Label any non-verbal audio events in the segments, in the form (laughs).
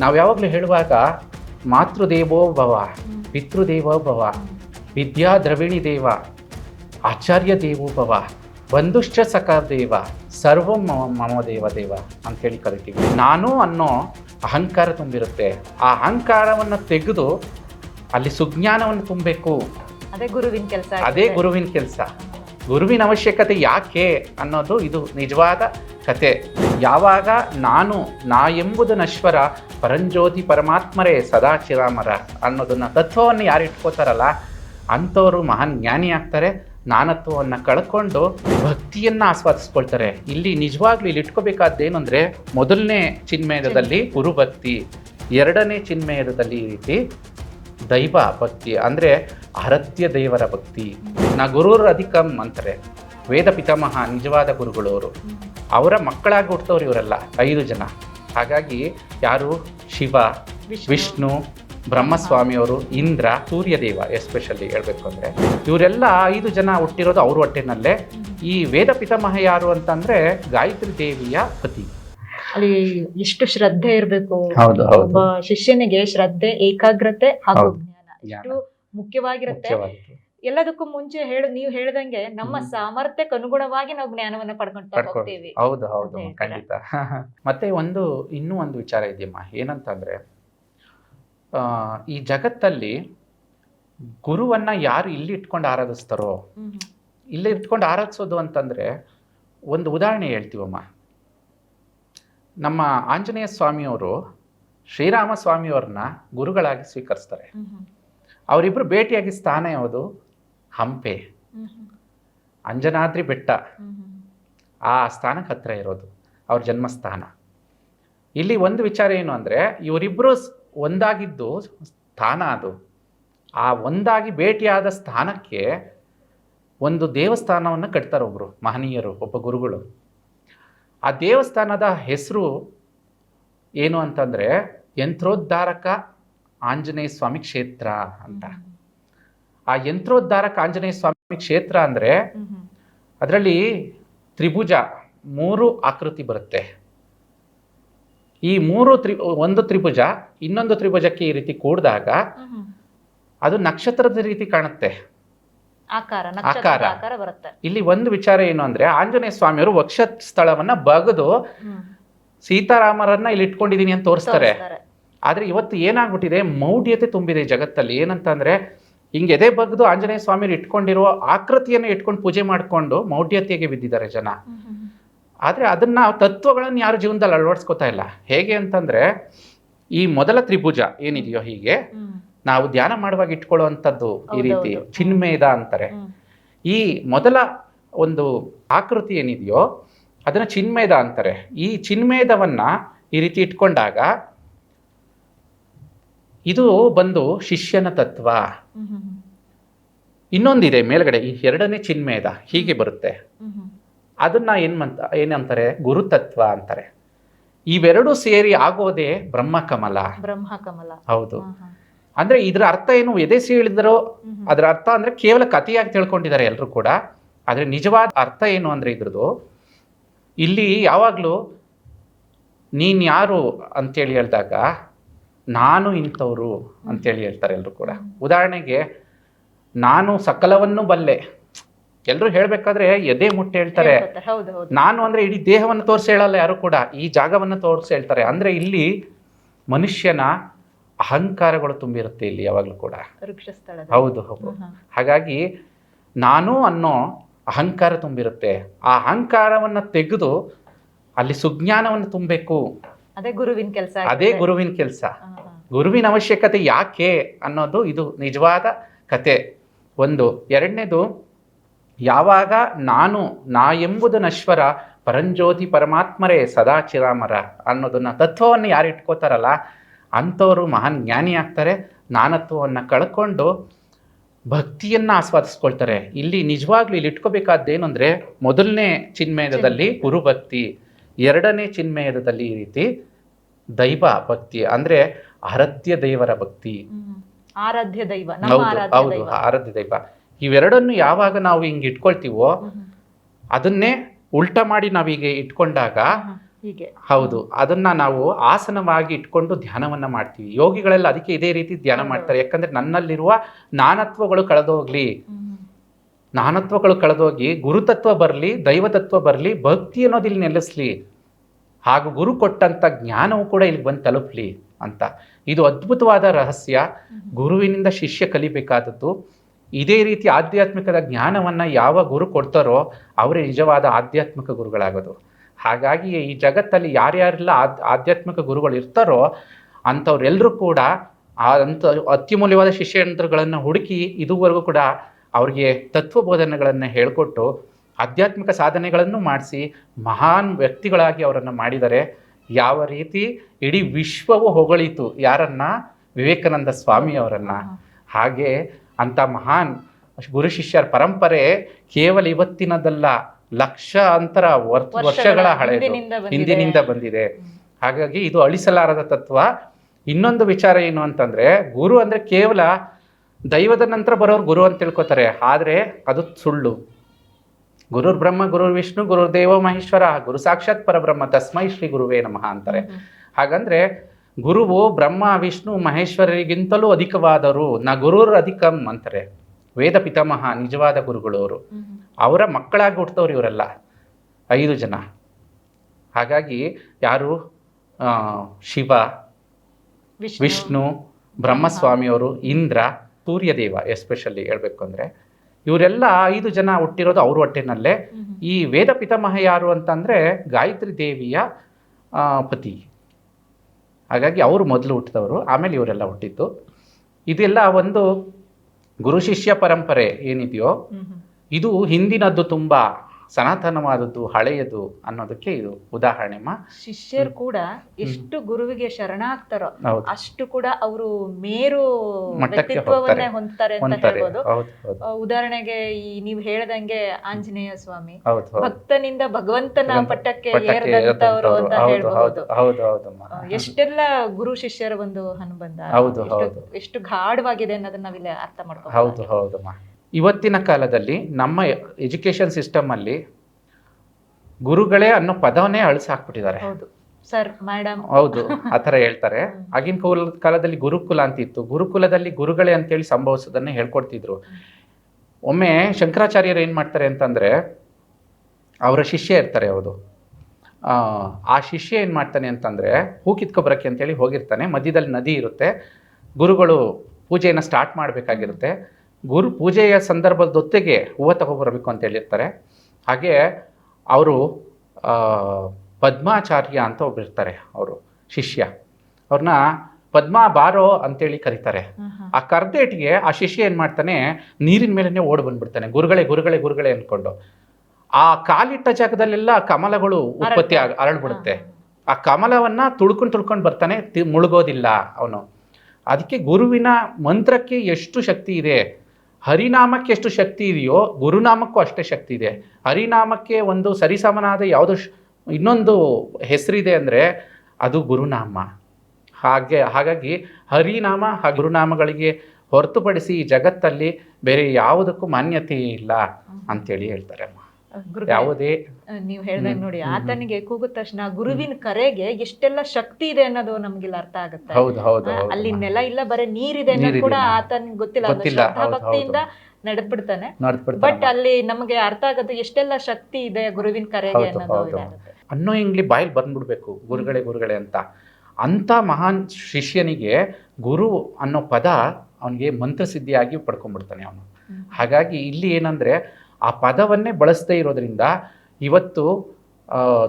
ನಾವು ಯಾವಾಗಲೂ ಹೇಳುವಾಗ ಮಾತೃದೇವೋ ಭವ ಪಿತೃದೇವೋ ಭವ ವಿದ್ಯಾ ದ್ರವಿಣಿ ದೇವ ಆಚಾರ್ಯ ದೇವೋ ಭವ ಬಂಧುಶ್ಚ ಸಖ ದೇವ ಸರ್ವಂ ಮಮ ಮಮ ದೇವ ದೇವ ಅಂತೇಳಿ ಕರಿತೀವಿ. ನಾನು ಅನ್ನೋ ಅಹಂಕಾರ ತುಂಬಿರುತ್ತೆ. ಆ ಅಹಂಕಾರವನ್ನು ತೆಗೆದು ಅಲ್ಲಿ ಸುಜ್ಞಾನವನ್ನು ತುಂಬಬೇಕು. ಅದೇ ಗುರುವಿನ ಕೆಲಸ ಅದೇ ಗುರುವಿನ ಕೆಲಸ. ಗುರುವಿನ ಅವಶ್ಯಕತೆ ಯಾಕೆ ಅನ್ನೋದು ಇದು ನಿಜವಾದ ಕತೆ. ಯಾವಾಗ ನಾನು ನಾ ಎಂಬುದು ನಶ್ವರ ಪರಂಜ್ಯೋತಿ ಪರಮಾತ್ಮರೇ ಸದಾ ಚಿರಾಮರ ಅನ್ನೋದನ್ನ ತತ್ವವನ್ನು ಯಾರು ಇಟ್ಕೋತಾರಲ್ಲ ಅಂಥವರು ಮಹಾನ್ ಜ್ಞಾನಿ ಆಗ್ತಾರೆ. ನಾನತ್ವವನ್ನು ಕಳ್ಕೊಂಡು ಭಕ್ತಿಯನ್ನ ಆಸ್ವಾದಿಸ್ಕೊಳ್ತಾರೆ. ಇಲ್ಲಿ ನಿಜವಾಗ್ಲೂ ಇಲ್ಲಿ ಇಟ್ಕೋಬೇಕಾದ್ದೇನು ಅಂದ್ರೆ ಮೊದಲನೇ ಚಿನ್ಮಯದಲ್ಲಿ ಗುರುಭಕ್ತಿ ಎರಡನೇ ಚಿನ್ಮಯದಲ್ಲಿ ಈ ರೀತಿ ದೈವ ಭಕ್ತಿ ಅಂದರೆ ಆರಾಧ್ಯ ದೇವರ ಭಕ್ತಿ. ನಾ ಗುರುರ್ ಅಧಿಕಂ ಅಂತಾರೆ. ವೇದ ಪಿತಾಮಹ ನಿಜವಾದ ಗುರುಗಳು ಅವರು ಅವರ ಮಕ್ಕಳಾಗಿ ಹುಟ್ಟವ್ರು ಇವರೆಲ್ಲ ಐದು ಜನ. ಹಾಗಾಗಿ ಯಾರು? ಶಿವ ವಿಷ್ಣು ಬ್ರಹ್ಮಸ್ವಾಮಿಯವರು ಇಂದ್ರ ಸೂರ್ಯದೇವ ಎಸ್ಪೆಷಲಿ ಹೇಳಬೇಕು ಅಂದರೆ. ಇವರೆಲ್ಲ ಐದು ಜನ ಹುಟ್ಟಿರೋದು ಅವ್ರ ಹೊಟ್ಟೆನಲ್ಲೇ. ಈ ವೇದ ಪಿತಾಮಹ ಯಾರು ಅಂತಂದ್ರೆ ಗಾಯತ್ರಿ ದೇವಿಯ ಪತಿ. ಅಲ್ಲಿ ಎಷ್ಟು ಶ್ರದ್ಧೆ ಇರಬೇಕು. ಹೌದು ಹೌದು. ಒಬ್ಬ ಶಿಷ್ಯನಿಗೆ ಶ್ರದ್ಧೆ ಏಕಾಗ್ರತೆ ಹಾಗೂ. ಜ್ಞಾನ. ಮುಖ್ಯವಾಗಿರುತ್ತೆ. ಎಲ್ಲದಕ್ಕೂ ಮುಂಚೆ ಹೇಳ ನೀವು ಹೇಳ್ದಂಗೆ ನಮ್ಮ. ಸಾಮರ್ಥ್ಯಕ್ಕೆ ಅನುಗುಣವಾಗಿ ನಾವು ಜ್ಞಾನವನ್ನ ಪಡ್ಕೊಂತ ಪಡ್ಕೊಂಡು ಹೋಗ್ತೀವಿ. ಹೌದು ಹೌದು ಖಂಡಿತ. (laughs) ಮತ್ತೆ ಒಂದು ಇನ್ನೂ ಒಂದು ವಿಚಾರ ಇದೆಯಮ್ಮ. ಏನಂತಂದ್ರೆ ಆ, ಈ ಜಗತ್ತಲ್ಲಿ ಗುರುವನ್ನ ಯಾರು ಇಲ್ಲಿ ಇಟ್ಕೊಂಡು ಆರಾಧಿಸ್ತಾರೋ. ಇಲ್ಲಿ ಇಟ್ಕೊಂಡು ಆರಾಧಿಸೋದು ಅಂತಂದ್ರೆ ಒಂದು ಉದಾಹರಣೆ ಹೇಳ್ತೀವಮ್ಮ. ನಮ್ಮ ಆಂಜನೇಯ ಸ್ವಾಮಿಯವರು ಶ್ರೀರಾಮ ಸ್ವಾಮಿಯವ್ರನ್ನ ಗುರುಗಳಾಗಿ ಸ್ವೀಕರಿಸ್ತಾರೆ. ಅವರಿಬ್ಬರು ಭೇಟಿಯಾಗಿ ಸ್ಥಾನ ಯಾವುದು? ಹಂಪೆ. ಅಂಜನಾದ್ರಿ ಬೆಟ್ಟ. ಆ ಸ್ಥಾನಕ್ಕೆ ಹತ್ರ ಇರೋದು ಅವ್ರ ಜನ್ಮಸ್ಥಾನ. ಇಲ್ಲಿ ಒಂದು ವಿಚಾರ ಏನು ಅಂದರೆ ಇವರಿಬ್ಬರು ಒಂದಾಗಿದ್ದು ಸ್ಥಾನ ಅದು. ಆ ಒಂದಾಗಿ ಭೇಟಿಯಾದ ಸ್ಥಾನಕ್ಕೆ ಒಂದು ದೇವಸ್ಥಾನವನ್ನು ಕಟ್ತಾರೆ ಒಬ್ಬರು ಮಹನೀಯರು ಒಬ್ಬ ಗುರುಗಳು. ಆ ದೇವಸ್ಥಾನದ ಹೆಸರು ಏನು ಅಂತಂದರೆ ಯಂತ್ರೋದ್ಧಾರಕ ಆಂಜನೇಯ ಸ್ವಾಮಿ ಕ್ಷೇತ್ರ ಅಂತ. ಆ ಯಂತ್ರೋದ್ಧಾರಕ ಆಂಜನೇಯ ಸ್ವಾಮಿ ಕ್ಷೇತ್ರ ಅಂದ್ರೆ. ಅದರಲ್ಲಿ ತ್ರಿಭುಜ ಮೂರು ಆಕೃತಿ ಬರುತ್ತೆ ಈ ಮೂರು ತ್ರಿ ಒಂದು ತ್ರಿಭುಜ ಇನ್ನೊಂದು ತ್ರಿಭುಜಕ್ಕೆ ಈ ರೀತಿ ಕೂಡಿದಾಗ. ಅದು ನಕ್ಷತ್ರದ ರೀತಿ ಕಾಣುತ್ತೆ ಆಕಾರ ಇಲ್ಲಿ ಒಂದು ವಿಚಾರ ಏನು ಅಂದ್ರೆ ಆಂಜನೇಯ ಸ್ವಾಮಿಯವರು ವಕ್ಷ ಸ್ಥಳವನ್ನ ಬಗದು. ಸೀತಾರಾಮರನ್ನ ಇಲ್ಲಿ ಇಟ್ಕೊಂಡಿದೀನಿ ಅಂತ ತೋರಿಸ್ತಾರೆ. ಆದ್ರೆ ಇವತ್ತು ಏನಾಗ್ಬಿಟ್ಟಿದೆ ಮೌಢ್ಯತೆ ತುಂಬಿದೆ ಜಗತ್ತಲ್ಲಿ ಏನಂತ ಏನಂತಂದ್ರೆ ಹಿಂಗೆ ಎದೆ ಬಗ್ದು ಆಂಜನೇಯ ಸ್ವಾಮಿ ಇಟ್ಕೊಂಡಿರೋ ಆಕೃತಿಯನ್ನು ಇಟ್ಕೊಂಡು ಪೂಜೆ ಮಾಡಿಕೊಂಡು ಮೌಢ್ಯತೆಗೆ ಬಿದ್ದಿದ್ದಾರೆ ಜನ. ಆದರೆ ಅದನ್ನ ತತ್ವಗಳನ್ನು ಯಾರು ಜೀವನದಲ್ಲಿ ಅಳವಡಿಸ್ಕೊತಾ ಇಲ್ಲ ಹೇಗೆ ಅಂತಂದ್ರೆ ಈ ಮೊದಲ ತ್ರಿಭುಜ ಏನಿದೆಯೋ ಹೀಗೆ ನಾವು ಧ್ಯಾನ ಮಾಡುವಾಗ ಇಟ್ಕೊಳ್ಳುವಂಥದ್ದು ಈ ರೀತಿ. ಚಿನ್ಮೇದ ಅಂತಾರೆ ಈ ಮೊದಲ ಒಂದು ಆಕೃತಿ ಏನಿದೆಯೋ ಅದನ್ನ ಚಿನ್ಮೇದ ಅಂತಾರೆ ಈ ಚಿನ್ಮೇಧವನ್ನ ಈ ರೀತಿ ಇಟ್ಕೊಂಡಾಗ ಇದು ಬಂದು ಶಿಷ್ಯನ ತತ್ವ. ಇನ್ನೊಂದಿದೆ ಮೇಲ್ಗಡೆ ಈ ಎರಡನೇ ಚಿನ್ಮೇದ ಹೀಗೆ ಬರುತ್ತೆ. ಅದನ್ನ ಏನ್ಮಂತ ಏನಂತಾರೆ? ಗುರುತತ್ವ ಅಂತಾರೆ. ಇವೆರಡು ಸೇರಿ ಆಗೋದೇ ಬ್ರಹ್ಮಕಮಲ. ಬ್ರಹ್ಮ ಕಮಲ ಹೌದು. ಅಂದ್ರೆ ಇದ್ರ ಅರ್ಥ ಏನು? ಎದೆ ಹ್ಮ್. ಅದರ ಅರ್ಥ ಅಂದ್ರೆ ಕೇವಲ ಕಥೆಯಾಗಿ ತಿಳ್ಕೊಂಡಿದ್ದಾರೆ ಎಲ್ಲರೂ ಕೂಡ. ಆದ್ರೆ ನಿಜವಾದ ಅರ್ಥ ಏನು ಅಂದ್ರೆ ಇದ್ರದ್ದು ಇಲ್ಲಿ ಯಾವಾಗಲೂ ನೀನ್ ಯಾರು ಅಂತೇಳಿ ಹೇಳಿದಾಗ ನಾನು ಇಂಥವ್ರು ಅಂತೇಳಿ ಹೇಳ್ತಾರೆ ಎಲ್ಲರೂ ಕೂಡ. ಉದಾಹರಣೆಗೆ ನಾನು ಸಕಲವನ್ನು ಬಲ್ಲೆ. ಎಲ್ಲರೂ ಹೇಳ್ಬೇಕಾದ್ರೆ ಎದೆ ಮುಟ್ಟೆ ಹೇಳ್ತಾರೆ. ನಾನು ಅಂದ್ರೆ ಇಡೀ ದೇಹವನ್ನು ತೋರಿಸಿ ಹೇಳಲ್ಲ ಯಾರು ಕೂಡ ಈ ಜಾಗವನ್ನು ತೋರಿಸಿ ಹೇಳ್ತಾರೆ. ಅಂದ್ರೆ ಇಲ್ಲಿ ಮನುಷ್ಯನ ಅಹಂಕಾರಗಳು ತುಂಬಿರುತ್ತೆ ಇಲ್ಲಿ ಯಾವಾಗಲೂ ಕೂಡ. ಹೌದು ಹೌದು. ಹಾಗಾಗಿ ನಾನು ಅನ್ನೋ ಅಹಂಕಾರ ತುಂಬಿರುತ್ತೆ. ಆ ಅಹಂಕಾರವನ್ನು ತೆಗೆದು ಅಲ್ಲಿ ಸುಜ್ಞಾನವನ್ನು ತುಂಬಬೇಕು. ಅದೇ ಗುರುವಿನ ಕೆಲಸ ಅದೇ ಗುರುವಿನ ಕೆಲಸ. ಗುರುವಿನ ಅವಶ್ಯಕತೆ ಯಾಕೆ ಅನ್ನೋದು ಇದು ನಿಜವಾದ ಕತೆ. ಒಂದು ಎರಡನೇದು ಯಾವಾಗ ನಾನು ನಾ ಎಂಬುದು ನಶ್ವರ ಪರಂಜ್ಯೋತಿ ಪರಮಾತ್ಮರೇ ಸದಾ ಚಿರಾಮರ ಅನ್ನೋದನ್ನ ತತ್ವವನ್ನು ಯಾರು ಇಟ್ಕೋತಾರಲ್ಲ ಅಂಥವರು ಮಹಾನ್ ಜ್ಞಾನಿ ಆಗ್ತಾರೆ. ನಾನತ್ವವನ್ನು ಕಳ್ಕೊಂಡು ಭಕ್ತಿಯನ್ನ ಆಸ್ವಾದಿಸ್ಕೊಳ್ತಾರೆ. ಇಲ್ಲಿ ನಿಜವಾಗ್ಲೂ ಇಲ್ಲಿ ಇಟ್ಕೋಬೇಕಾದ್ದೇನು ಅಂದ್ರೆ ಮೊದಲನೇ ಚಿನ್ಮೇದದಲ್ಲಿ ಗುರುಭಕ್ತಿ. ಎರಡನೇ ಚಿನ್ಮಯದಲ್ಲಿ ಈ ರೀತಿ ದೈವ ಭಕ್ತಿ ಅಂದ್ರೆ ಆರಾಧ್ಯ ದೈವರ ಭಕ್ತಿ. ಆರಾಧ್ಯ ದೈವ ಹೌದು ಆರಾಧ್ಯ ಹೌದು ದೈವ. ಆರಾಧ್ಯ ದೈವ. ಇವೆರಡನ್ನು ಯಾವಾಗ ನಾವು ಹಿಂಗೆ ಇಟ್ಕೊಳ್ತೀವೋ. ಅದನ್ನೇ ಉಲ್ಟ ಮಾಡಿ ನಾವೀಗ ಇಟ್ಕೊಂಡಾಗ ಹೀಗೆ. ಹೌದು ಅದನ್ನ ನಾವು ಆಸನವಾಗಿ ಇಟ್ಕೊಂಡು ಧ್ಯಾನವನ್ನ ಮಾಡ್ತೀವಿ. ಯೋಗಿಗಳೆಲ್ಲ ಅದಕ್ಕೆ ಇದೇ ರೀತಿ ಧ್ಯಾನ ಮಾಡ್ತಾರೆ. ಯಾಕಂದ್ರೆ ನನ್ನಲ್ಲಿರುವ ನಾನತ್ವಗಳು ಕಳೆದೋಗ್ಲಿ. ನಾನತ್ವಗಳು ಕಳೆದೋಗಿ ಗುರುತತ್ವ ಬರಲಿ ದೈವತತ್ವ ಬರಲಿ ಭಕ್ತಿ ಅನ್ನೋದು ಇಲ್ಲಿ ನೆಲೆಸಲಿ. ಹಾಗೂ ಗುರು ಕೊಟ್ಟಂಥ ಜ್ಞಾನವು ಕೂಡ ಇಲ್ಲಿ ಬಂದು ತಲುಪಲಿ ಅಂತ. ಇದು ಅದ್ಭುತವಾದ ರಹಸ್ಯ. ಗುರುವಿನಿಂದ ಶಿಷ್ಯ ಕಲಿಬೇಕಾದದ್ದು. ಇದೇ ರೀತಿ ಆಧ್ಯಾತ್ಮಿಕದ ಜ್ಞಾನವನ್ನು ಯಾವ ಗುರು ಕೊಡ್ತಾರೋ ಅವರೇ ನಿಜವಾದ ಆಧ್ಯಾತ್ಮಿಕ ಗುರುಗಳಾಗೋದು. ಹಾಗಾಗಿ ಈ ಜಗತ್ತಲ್ಲಿ ಯಾರ್ಯಾರೆಲ್ಲ ಆಧ್ಯಾತ್ಮಿಕ ಗುರುಗಳು ಇರ್ತಾರೋ ಅಂಥವ್ರೆಲ್ಲರೂ ಕೂಡ ಆ ಅಂಥ ಅತ್ಯಮೂಲ್ಯವಾದ ಶಿಷ್ಯಂತ್ರಗಳನ್ನು ಹುಡುಕಿ ಇದುವರೆಗೂ ಕೂಡ ಅವ್ರಿಗೆ ತತ್ವಬೋಧನೆಗಳನ್ನು ಹೇಳಿಕೊಟ್ಟು ಆಧ್ಯಾತ್ಮಿಕ ಸಾಧನೆಗಳನ್ನು ಮಾಡಿಸಿ ಮಹಾನ್ ವ್ಯಕ್ತಿಗಳಾಗಿ ಅವರನ್ನು ಮಾಡಿದರೆ ಯಾವ ರೀತಿ ಇಡೀ ವಿಶ್ವವು ಹೊಗಳಿತು ಯಾರನ್ನ? ವಿವೇಕಾನಂದ ಸ್ವಾಮಿ ಅವರನ್ನ. ಹಾಗೆ ಅಂತ ಮಹಾನ್ ಗುರು ಶಿಷ್ಯರ ಪರಂಪರೆ ಕೇವಲ ಇವತ್ತಿನದಲ್ಲ ಲಕ್ಷಾಂತರ ವರ್- ವರ್ಷಗಳ ಹಳೆ. ಹಿಂದಿನಿಂದ ಬಂದಿದೆ. ಹಾಗಾಗಿ ಇದು ಅಳಿಸಲಾರದ ತತ್ವ. ಇನ್ನೊಂದು ವಿಚಾರ ಏನು ಅಂತಂದ್ರೆ ಗುರು ಅಂದ್ರೆ ಕೇವಲ ದೈವದ ನಂತರ ಬರೋರು ಗುರು ಅಂತ ತಿಳ್ಕೊತಾರೆ. ಆದರೆ ಅದು ಸುಳ್ಳು. ಗುರುರ್ ಬ್ರಹ್ಮ ಗುರುರ್ ವಿಷ್ಣು ಗುರುರ್ ದೇವ ಮಹೇಶ್ವರ ಗುರು ಸಾಕ್ಷಾತ್ ಪರಬ್ರಹ್ಮ ತಸ್ಮೈ ಶ್ರೀ ಗುರುವೇ ನಮಃ ಅಂತಾರೆ. ಹಾಗಂದ್ರೆ ಗುರುವು ಬ್ರಹ್ಮ ವಿಷ್ಣು ಮಹೇಶ್ವರರಿಗಿಂತಲೂ ಅಧಿಕವಾದರು ನ ಗುರುರ್ ಅಧಿಕಂ ಅಂತಾರೆ. ವೇದ ಪಿತಾಮಹ ನಿಜವಾದ ಗುರುಗಳು ಅವರು ಅವರ ಮಕ್ಕಳಾಗಿ ಹುಟ್ಟಿದವರು ಇವರೆಲ್ಲ. ಐದು ಜನ. ಹಾಗಾಗಿ ಯಾರು? ಶಿವ ವಿಷ್ಣು ಬ್ರಹ್ಮಸ್ವಾಮಿಯವರು ಇಂದ್ರ ಸೂರ್ಯದೇವ ಎಸ್ಪೆಷಲಿ ಹೇಳ್ಬೇಕು ಅಂದರೆ ಇವರೆಲ್ಲ ಐದು ಜನ ಹುಟ್ಟಿರೋದು ಅವ್ರ ಹೊಟ್ಟೆನಲ್ಲೇ. ಈ ವೇದ ಪಿತಾಮಹ ಯಾರು ಅಂತಂದರೆ ಗಾಯತ್ರಿ ದೇವಿಯ ಪತಿ. ಹಾಗಾಗಿ ಅವರು ಮೊದಲು ಹುಟ್ಟಿದವರು ಆಮೇಲೆ ಇವರೆಲ್ಲ ಹುಟ್ಟಿದ್ದು. ಇದೆಲ್ಲ ಒಂದು ಗುರು ಶಿಷ್ಯ ಪರಂಪರೆ ಏನಿದೆಯೋ. ಇದು ಹಿಂದಿನದ್ದು ತುಂಬ. ಸನಾತನವಾದದ್ದು ಹಳೆಯದು ಅನ್ನೋದಕ್ಕೆ ಇದು ಉದಾಹರಣೆ ಮಾ. ಶಿಷ್ಯರು ಕೂಡ ಎಷ್ಟು ಗುರುವಿಗೆ ಶರಣಾಗ್ತಾರೋ ಅಷ್ಟು ಕೂಡ ಅವರು ಮೇರು ವ್ಯಕ್ತಿತ್ವವನ್ನ ಹೊಂದ್ತಾರೆ ಅಂತ ಹೇಳ್ಬೋದು. ಉದಾಹರಣೆಗೆ ಈ ನೀವು ಹೇಳ್ದಂಗೆ ಆಂಜನೇಯ ಸ್ವಾಮಿ. ಭಕ್ತನಿಂದ ಭಗವಂತನ ಪಟ್ಟಕ್ಕೆ ಏರದಂತವರು ಅಂತ ಹೇಳ್ಬೋದು. ಹೇಳ್ಬಹುದು ಹೌದು ಹೌದು ಎಷ್ಟೆಲ್ಲ ಗುರು ಶಿಷ್ಯರ ಒಂದು ಅನುಬಂಧ ಹೌದು, ಎಷ್ಟು- ಗಾಢವಾಗಿದೆ ಅನ್ನೋದನ್ನ ನಾವಿಲ್ಲಿ ಅರ್ಥ ಮಾಡ್ಕೊ ಹೌದು ಹೌದಮ್ಮ ಇವತ್ತಿನ ಕಾಲದಲ್ಲಿ ನಮ್ಮ ಎಜುಕೇಷನ್ ಸಿಸ್ಟಮ್ ಅಲ್ಲಿ ಗುರುಗಳೇ ಅನ್ನೋ ಪದವನ್ನೇ ಅಳಿಸಾಕ್ಬಿಟ್ಟಿದ್ದಾರೆ ಸರ್ ಮೇಡಮ್. ಹೌದು ಆ ಥರ ಹೇಳ್ತಾರೆ. ಆಗಿನ ಕಾಲ ಕಾಲದಲ್ಲಿ ಗುರುಕುಲ ಅಂತ ಇತ್ತು ಗುರುಕುಲದಲ್ಲಿ ಗುರುಗಳೇ ಅಂತೇಳಿ ಸಂಭವಿಸೋದನ್ನ ಹೇಳ್ಕೊಡ್ತಿದ್ರು. ಒಮ್ಮೆ ಶಂಕರಾಚಾರ್ಯರು ಏನು ಮಾಡ್ತಾರೆ ಅಂತಂದ್ರೆ ಅವರ ಶಿಷ್ಯ ಇರ್ತಾರೆ ಹೌದು ಆ, ಆ ಶಿಷ್ಯ ಏನು ಮಾಡ್ತಾನೆ ಅಂತಂದ್ರೆ ಹೂ ಕಿತ್ಕೊಬರಕ್ಕೆ ಅಂತೇಳಿ ಹೋಗಿರ್ತಾನೆ. ಮಧ್ಯದಲ್ಲಿ ನದಿ ಇರುತ್ತೆ. ಗುರುಗಳು ಪೂಜೆಯನ್ನು ಸ್ಟಾರ್ಟ್ ಮಾಡಬೇಕಾಗಿರುತ್ತೆ. ಗುರು ಪೂಜೆಯ ಸಂದರ್ಭದೊತ್ತಿಗೆ ಹೂವು ತಗೊಬರಬೇಕು ಅಂತ ಹೇಳಿರ್ತಾರೆ. ಹಾಗೆ ಅವರು ಪದ್ಮಾಚಾರ್ಯ ಅಂತ ಒಬ್ಬರಿರ್ತಾರೆ ಅವರು ಶಿಷ್ಯ. ಅವ್ರನ್ನ ಪದ್ಮಾ ಬಾರೋ ಅಂತೇಳಿ ಕರೀತಾರೆ. ಆ ಕರ್ದೇಟಿಗೆ ಆ ಶಿಷ್ಯ ಏನು ಮಾಡ್ತಾನೆ ನೀರಿನ ಮೇಲೇ ಓಡ್ ಬಂದ್ಬಿಡ್ತಾನೆ. ಗುರುಗಳೇ ಗುರುಗಳೇ ಗುರುಗಳೇ ಅಂದ್ಕೊಂಡು ಆ ಕಾಲಿಟ್ಟ ಜಾಗದಲ್ಲೆಲ್ಲ ಕಮಲಗಳು ಉತ್ಪತ್ತಿ ಆಗ ಅರಳ್ಬಿಡುತ್ತೆ. ಆ ಕಮಲವನ್ನ ತುಳ್ಕೊಂಡು ತುಳ್ಕೊಂಡು ಬರ್ತಾನೆ ತಿ- ಮುಳುಗೋದಿಲ್ಲ ಅವನು. ಅದಕ್ಕೆ ಗುರುವಿನ ಮಂತ್ರಕ್ಕೆ ಎಷ್ಟು ಶಕ್ತಿ ಇದೆ? ಹರಿನಾಮಕ್ಕೆ ಎಷ್ಟು ಶಕ್ತಿ ಇದೆಯೋ, ಗುರುನಾಮಕ್ಕೂ ಅಷ್ಟೇ ಶಕ್ತಿ ಇದೆ ಹರಿನಾಮಕ್ಕೆ ಒಂದು ಸರಿಸಮನಾದ ಯಾವುದು ಇನ್ನೊಂದು ಹೆಸರಿದೆ ಅಂದರೆ ಅದು ಗುರುನಾಮ ಹಾಗೆ, ಹಾಗಾಗಿ ಹರಿನಾಮ ಆ ಗುರುನಾಮಗಳಿಗೆ ಹೊರತುಪಡಿಸಿ ಈ ಜಗತ್ತಲ್ಲಿ ಬೇರೆ ಯಾವುದಕ್ಕೂ ಮಾನ್ಯತೆ ಇಲ್ಲ ಅಂತೇಳಿ ಹೇಳ್ತಾರೆ ಅಮ್ಮ. ಯಾವುದೇ ನೀವು ಹೇಳ್ದಂಗೆ ನೋಡಿ ಆತನಿಗೆ ಕೂಗಿದ ತಕ್ಷಣ ಗುರುವಿನ ಕರೆಗೆ ಎಷ್ಟೆಲ್ಲ ಶಕ್ತಿ ಇದೆ ಅನ್ನೋದು ನಮ್ಗಿಲ್ಲಿ ಅರ್ಥ ಆಗುತ್ತೆ. ಅಲ್ಲಿ ನೆಲ ಇಲ್ಲ ಬರೀ ನೀರಿದೆ ಅನ್ನೋದು ಕೂಡ. ಆತನಿಗೆ ಗೊತ್ತಿಲ್ಲ. ಭಕ್ತಿಯಿಂದ ನಡೆದ್ಬಿಡ್ತಾನೆ. ಬಟ್ ಅಲ್ಲಿ ನಮಗೆ ಅರ್ಥ ಆಗುತ್ತೆ ಎಷ್ಟೆಲ್ಲ ಶಕ್ತಿ ಇದೆ ಗುರುವಿನ ಕರೆಗೆ ಅನ್ನೋದು. ಅನ್ನೋ ಇಂಗ್ಲಿ ಬಾಯಿಲ್ ಬಂದ್ಬಿಡ್ಬೇಕು ಗುರುಗಳೇ ಗುರುಗಳೇ ಅಂತ. ಅಂಥ ಮಹಾನ್ ಶಿಷ್ಯನಿಗೆ ಗುರು ಅನ್ನೋ ಪದ ಅವನಿಗೆ ಮಂತ್ರಸಿದ್ಧಿಯಾಗಿ ಪಡ್ಕೊಂಡ್ಬಿಡ್ತಾನೆ ಅವನು. ಹಾಗಾಗಿ ಇಲ್ಲಿ ಏನಂದ್ರೆ ಆ ಪದವನ್ನೇ ಬಳಸದೇ ಇರೋದ್ರಿಂದ ಇವತ್ತು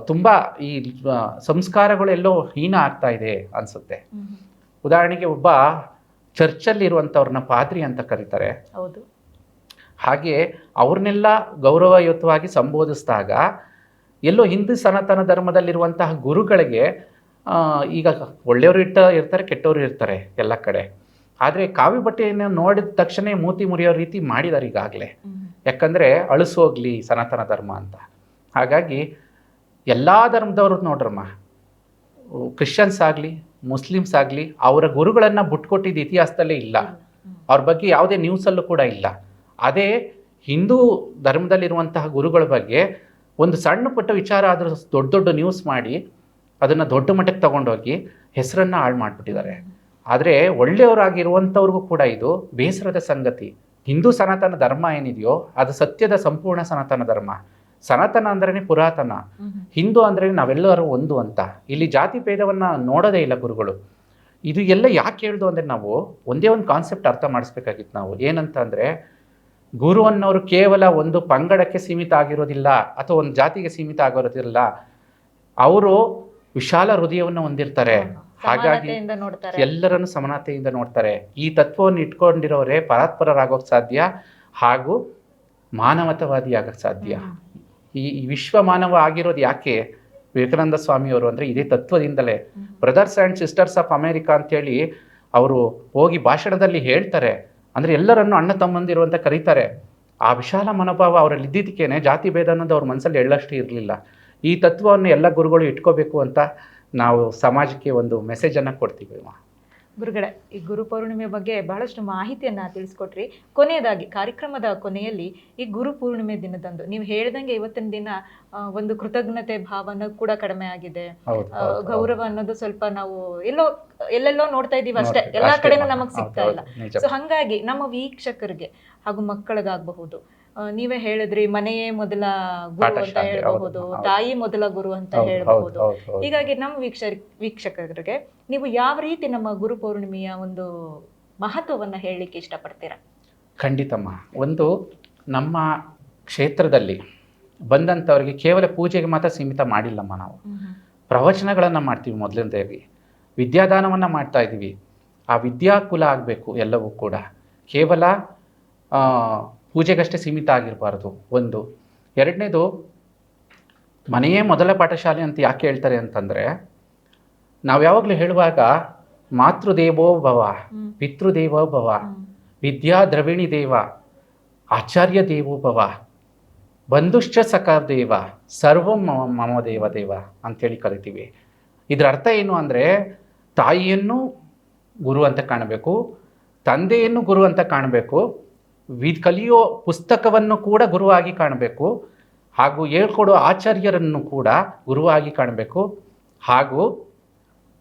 ತುಂಬ ಈ ಸಂಸ್ಕಾರಗಳು ಸಂಸ್ಕಾರಗಳೆಲ್ಲೋ ಹೀನ ಆಗ್ತಾ ಇದೆ ಅನ್ಸುತ್ತೆ. ಉದಾಹರಣೆಗೆ ಒಬ್ಬ ಚರ್ಚಲ್ಲಿ ಇರುವಂಥವ್ರನ್ನ ಪಾದ್ರಿ ಅಂತ ಕರೀತಾರೆ. ಹೌದು. ಹಾಗೆ ಅವ್ರನ್ನೆಲ್ಲ ಗೌರವಯುತವಾಗಿ ಸಂಬೋಧಿಸಿದಾಗ ಎಲ್ಲೋ ಹಿಂದೂ ಸನಾತನ ಧರ್ಮದಲ್ಲಿರುವಂತಹ ಗುರುಗಳಿಗೆ ಈಗ ಒಳ್ಳೆಯವರು ಇಟ್ಟ ಇರ್ತಾರೆ ಕೆಟ್ಟವರು ಇರ್ತಾರೆ ಎಲ್ಲ ಕಡೆ. ಆದರೆ ಕಾವಿ ಬಟ್ಟೆಯನ್ನು ನೋಡಿದ ತಕ್ಷಣ ಮೂತಿ ಮುರಿಯೋ ರೀತಿ ಮಾಡಿದ್ದಾರೆ ಈಗಾಗಲೇ. ಯಾಕಂದರೆ ಅಳಿಸೋಗ್ಲಿ ಸನಾತನ ಧರ್ಮ ಅಂತ. ಹಾಗಾಗಿ ಎಲ್ಲ ಧರ್ಮದವರು ನೋಡ್ರಮ್ಮ ಕ್ರಿಶ್ಚಿಯನ್ಸ್ ಆಗಲಿ ಮುಸ್ಲಿಮ್ಸ್ ಆಗಲಿ ಅವರ ಗುರುಗಳನ್ನು ಬಿಟ್ಕೊಟ್ಟಿದ್ದು ಇತಿಹಾಸದಲ್ಲೇ ಇಲ್ಲ. ಅವ್ರ ಬಗ್ಗೆ ಯಾವುದೇ ನ್ಯೂಸಲ್ಲೂ ಕೂಡ ಇಲ್ಲ. ಅದೇ ಹಿಂದೂ ಧರ್ಮದಲ್ಲಿರುವಂತಹ ಗುರುಗಳ ಬಗ್ಗೆ ಒಂದು ಸಣ್ಣ ಪುಟ್ಟ ವಿಚಾರ ಆದರೂ ದೊಡ್ಡ ದೊಡ್ಡ ನ್ಯೂಸ್ ಮಾಡಿ ಅದನ್ನು ದೊಡ್ಡ ಮಟ್ಟಕ್ಕೆ ತಗೊಂಡೋಗಿ ಹೆಸರನ್ನು ಹಾಳು ಮಾಡಿಬಿಟ್ಟಿದ್ದಾರೆ. ಆದರೆ ಒಳ್ಳೆಯವರಾಗಿರುವಂಥವ್ರಿಗೂ ಕೂಡ ಇದು ಬೇಸರದ ಸಂಗತಿ. ಹಿಂದೂ ಸನಾತನ ಧರ್ಮ ಏನಿದೆಯೋ ಅದು ಸತ್ಯದ ಸಂಪೂರ್ಣ ಸನಾತನ ಧರ್ಮ. ಸನಾತನ ಅಂದ್ರೇ ಪುರಾತನ. ಹಿಂದೂ ಅಂದ್ರೆ ನಾವೆಲ್ಲರೂ ಒಂದು ಅಂತ. ಇಲ್ಲಿ ಜಾತಿ ಭೇದವನ್ನ ನೋಡೋದೇ ಇಲ್ಲ ಗುರುಗಳು. ಇದು ಎಲ್ಲ ಯಾಕೆ ಹೇಳ್ದು ಅಂದ್ರೆ ನಾವು ಒಂದೇ ಒಂದು ಕಾನ್ಸೆಪ್ಟ್ ಅರ್ಥ ಮಾಡಿಸ್ಬೇಕಾಗಿತ್ತು ನಾವು. ಏನಂತ ಅಂದ್ರೆ ಗುರು ಅನ್ನೋರು ಕೇವಲ ಒಂದು ಪಂಗಡಕ್ಕೆ ಸೀಮಿತ ಆಗಿರೋದಿಲ್ಲ ಅಥವಾ ಒಂದು ಜಾತಿಗೆ ಸೀಮಿತ ಆಗಿರೋದಿಲ್ಲ. ಅವರು ವಿಶಾಲ ಹೃದಯವನ್ನು ಹೊಂದಿರ್ತಾರೆ. ಹಾಗಾಗಿ ಎಲ್ಲರನ್ನು ಸಮಾನತೆಯಿಂದ ನೋಡ್ತಾರೆ. ಈ ತತ್ವವನ್ನು ಇಟ್ಕೊಂಡಿರೋರೇ ಪರಾತ್ಪರರಾಗೋಕ್ ಸಾಧ್ಯ ಹಾಗೂ ಮಾನವತವಾದಿ ಆಗಕ್ಕೆ ಸಾಧ್ಯ. ಈ ಈ ವಿಶ್ವ ಮಾನವ ಆಗಿರೋದು ಯಾಕೆ? ವಿವೇಕಾನಂದ ಸ್ವಾಮಿಯವರು ಅಂದರೆ ಇದೇ ತತ್ವದಿಂದಲೇ. Brothers and sisters of America ಅಂತೇಳಿ ಅವರು ಹೋಗಿ ಭಾಷಣದಲ್ಲಿ ಹೇಳ್ತಾರೆ. ಅಂದರೆ ಎಲ್ಲರನ್ನು ಅಣ್ಣ ತಮ್ಮಂದಿರು ಅಂತ ಕರೀತಾರೆ. ಆ ವಿಶಾಲ ಮನೋಭಾವ ಅವರಲ್ಲಿ ಇದ್ದಿದ್ದಕ್ಕೇನೆ ಜಾತಿ ಭೇದ ಅನ್ನೋದು ಅವ್ರ ಮನಸ್ಸಲ್ಲಿ ಎಳ್ಳಷ್ಟು ಇರಲಿಲ್ಲ. ಈ ತತ್ವವನ್ನು ಎಲ್ಲ ಗುರುಗಳು ಇಟ್ಕೋಬೇಕು ಅಂತ ನಾವು ಸಮಾಜಕ್ಕೆ ಒಂದು ಮೆಸೇಜನ್ನು ಕೊಡ್ತೀವಿ ಗುರುಗಳೇ ಈ ಗುರು ಪೂರ್ಣಿಮೆ ಬಗ್ಗೆ ಬಹಳಷ್ಟು ಮಾಹಿತಿಯನ್ನ ತಿಳಿಸ್ಕೊಟ್ರಿ. ಕೊನೆಯದಾಗಿ ಕಾರ್ಯಕ್ರಮದ ಕೊನೆಯಲ್ಲಿ ಈ ಗುರು ಪೂರ್ಣಿಮೆ ದಿನದಂದು ನೀವು ಹೇಳ್ದಂಗೆ ಇವತ್ತಿನ ದಿನ ಒಂದು ಕೃತಜ್ಞತೆ ಭಾವನ ಕೂಡ ಕಡಿಮೆ ಆಗಿದೆ. ಗೌರವ ಅನ್ನೋದು ಸ್ವಲ್ಪ ನಾವು ಎಲ್ಲೋ ಎಲ್ಲೆಲ್ಲೋ ನೋಡ್ತಾ ಇದೀವಿ ಅಷ್ಟೇ. ಎಲ್ಲಾ ಕಡೆನೂ ನಮಗ್ ಸಿಗ್ತಾ ಇಲ್ಲ. ಸೊ ಹಂಗಾಗಿ ನಮ್ಮ ವೀಕ್ಷಕರಿಗೆ ಹಾಗೂ ಮಕ್ಕಳಿಗಾಗಬಹುದು ನೀವೇ ಹೇಳಿದ್ರಿ ಮನೆಯೇ ಮೊದಲ ಗುರು ಅಂತ ಹೇಳಬಹುದು ಹೌದು, ಹೌದು. ತಾಯಿ ಮೊದಲ ಗುರು ಅಂತ ಹೌದು, ಹೌದು, ಹೇಳಬಹುದು. ಹೌದು, ಹೌದು. ಹೀಗಾಗಿ ನಮ್ಮ ವೀಕ್ಷ ವೀಕ್ಷಕರಿಗೆ ನೀವು ಯಾವ ರೀತಿ ನಮ್ಮ ಗುರು ಪೌರ್ಣಿಮೆಯ ಒಂದು ಮಹತ್ವವನ್ನ ಹೇಳಲಿಕ್ಕೆ ಇಷ್ಟಪಡ್ತೀರಾ? ಖಂಡಿತಮ್ಮ ಒಂದು ನಮ್ಮ ಕ್ಷೇತ್ರದಲ್ಲಿ ಬಂದಂಥವ್ರಿಗೆ ಕೇವಲ ಪೂಜೆಗೆ ಮಾತ್ರ ಸೀಮಿತ ಮಾಡಿಲ್ಲಮ್ಮ ನಾವು. ಪ್ರವಚನಗಳನ್ನು ಮಾಡ್ತೀವಿ ಮೊದಲನೇದಾಗಿ. ವಿದ್ಯಾದಾನವನ್ನು ಮಾಡ್ತಾ ಇದ್ದೀವಿ. ಆ ವಿದ್ಯಾಕುಲ ಆಗಬೇಕು ಎಲ್ಲವೂ ಕೂಡ. ಕೇವಲ ಪೂಜೆಗಷ್ಟೇ ಸೀಮಿತ ಆಗಿರಬಾರ್ದು. ಒಂದು. ಎರಡನೇದು ಮನೆಯೇ ಮೊದಲ ಪಾಠಶಾಲೆ ಅಂತ ಯಾಕೆ ಹೇಳ್ತಾರೆ ಅಂತಂದರೆ ನಾವು ಯಾವಾಗಲೂ ಹೇಳುವಾಗ ಮಾತೃದೇವೋ ಭವ. ಪಿತೃದೇವೋ ಭವ ವಿದ್ಯಾ ದ್ರವಿಣಿ ದೇವ ಆಚಾರ್ಯ ದೇವೋ ಭವ ಬಂಧುಶ್ಚ ಸಖ ದೇವ ಸರ್ವಂ ಮಮ ಮಮ ದೇವ ದೇವ ಅಂತೇಳಿ ಕರಿತೀವಿ. ಇದರ ಅರ್ಥ ಏನು ಅಂದರೆ ತಾಯಿಯನ್ನು ಗುರು ಅಂತ ಕಾಣಬೇಕು ತಂದೆಯನ್ನು ಗುರು ಅಂತ ಕಾಣಬೇಕು ವಿ ಕಲಿಯೋ ಪುಸ್ತಕವನ್ನು ಕೂಡ ಗುರುವಾಗಿ ಕಾಣಬೇಕು ಹಾಗೂ ಹೇಳ್ಕೊಡೋ ಆಚಾರ್ಯರನ್ನು ಕೂಡ ಗುರುವಾಗಿ ಕಾಣಬೇಕು ಹಾಗೂ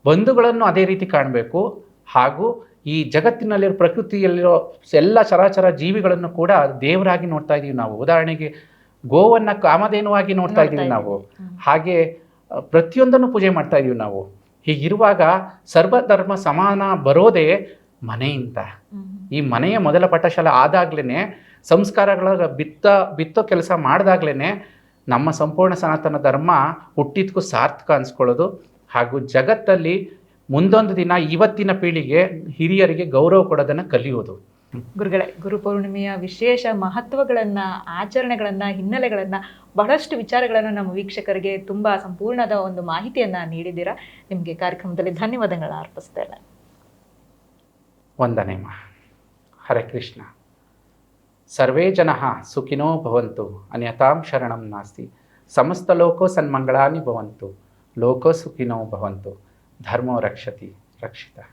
ಬಂಧುಗಳನ್ನು ಅದೇ ರೀತಿ ಕಾಣಬೇಕು ಹಾಗೂ ಈ ಜಗತ್ತಿನಲ್ಲಿರೋ ಪ್ರಕೃತಿಯಲ್ಲಿರೋ ಎಲ್ಲ ಚರಾಚರ ಜೀವಿಗಳನ್ನು ಕೂಡ ದೇವರಾಗಿ ನೋಡ್ತಾ ಇದ್ದೀವಿ ನಾವು. ಉದಾಹರಣೆಗೆ ಗೋವನ್ನು ಕಾಮಧೇನುವಾಗಿ ನೋಡ್ತಾ ನೋಡ್ತಾ ಇದ್ದೀವಿ ನಾವು. ಹಾಗೆ ಪ್ರತಿಯೊಂದನ್ನು ಪೂಜೆ ಮಾಡ್ತಾ ಇದ್ದೀವಿ ನಾವು. ಹೀಗಿರುವಾಗ ಸರ್ವಧರ್ಮ ಸಮಾನ ಬರೋದೇ ಮನೆಯಿಂದ. ಈ ಮನೆಯ ಮೊದಲ ಪಾಠಶಾಲೆ ಆದಾಗ್ಲೇ ಸಂಸ್ಕಾರಗಳ ಬಿತ್ತ ಬಿತ್ತೋ ಕೆಲಸ ಮಾಡಿದಾಗ್ಲೇ ನಮ್ಮ ಸಂಪೂರ್ಣ ಸನಾತನ ಧರ್ಮ ಹುಟ್ಟಿದ್ಕೂ ಸಾರ್ಥಕ ಅನ್ಸ್ಕೊಳ್ಳೋದು. ಹಾಗೂ ಜಗತ್ತಲ್ಲಿ ಮುಂದೊಂದು ದಿನ ಇವತ್ತಿನ ಪೀಳಿಗೆ ಹಿರಿಯರಿಗೆ ಗೌರವ ಕೊಡೋದನ್ನು ಕಲಿಯೋದು. ಗುರುಗಳೇ ಗುರು ಪೌರ್ಣಿಮೆಯ ವಿಶೇಷ ಮಹತ್ವಗಳನ್ನು ಆಚರಣೆಗಳನ್ನು ಹಿನ್ನೆಲೆಗಳನ್ನು ಬಹಳಷ್ಟು ವಿಚಾರಗಳನ್ನು ನಮ್ಮ ವೀಕ್ಷಕರಿಗೆ ತುಂಬ ಸಂಪೂರ್ಣದ ಒಂದು ಮಾಹಿತಿಯನ್ನು ನೀಡಿದ್ದೀರಾ. ನಿಮಗೆ ಕಾರ್ಯಕ್ರಮದಲ್ಲಿ ಧನ್ಯವಾದಗಳನ್ನು ಅರ್ಪಿಸ್ತೇನೆ. వందనేమ. హరే కృష్ణ. సర్వే జన సుఖినో భవంతు అన్యతాం శరణం నాస్తి. సమస్త లోకో సన్మంగళాన్ని భవంతు. లోకో సుఖినో భవంతు. ధర్మో రక్షతి రక్షిత.